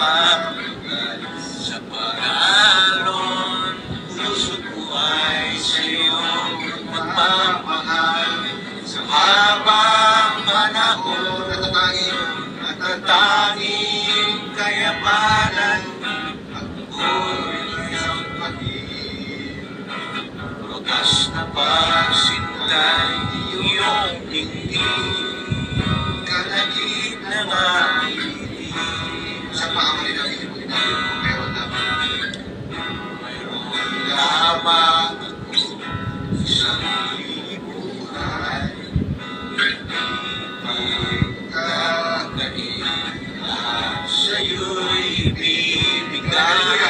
napapagal sa pag-aalon. Puso ko ay sa'yo magmamahal sa habang panahon. Natatanging kayamanan at buhay ang pag-ibig. Wagas na pagsintay ibibigay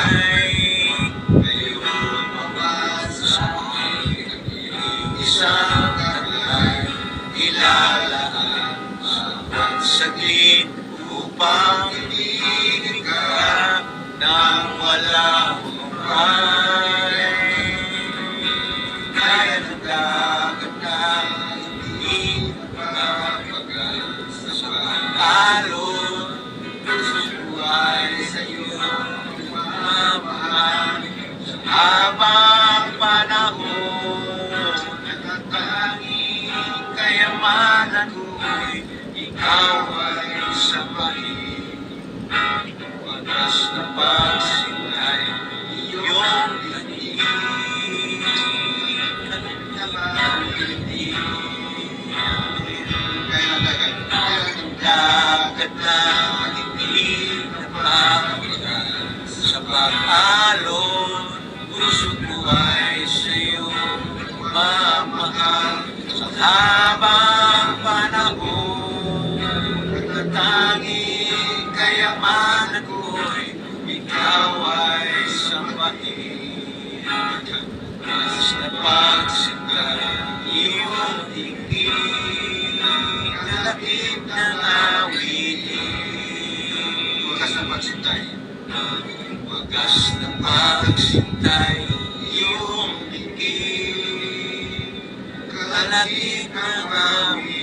Ngayon mabasa sa akin Isang taglay ilalaan sa bawat saglit upang ibigin ka ng walang humpay. Habang panahon. Natatanging kayamanan ko'y ikaw ay sa Wagas na pagsintay iyong danig Kaya nagagay. Kaya Dagat habang panahon Natatanging kayamanan ko'y ikaw ay sambahin Mas na pagsinta iyong tingin Kalakip ng awitin Wagas na pagsintay. Wagas na pagsintay malaki kang amin.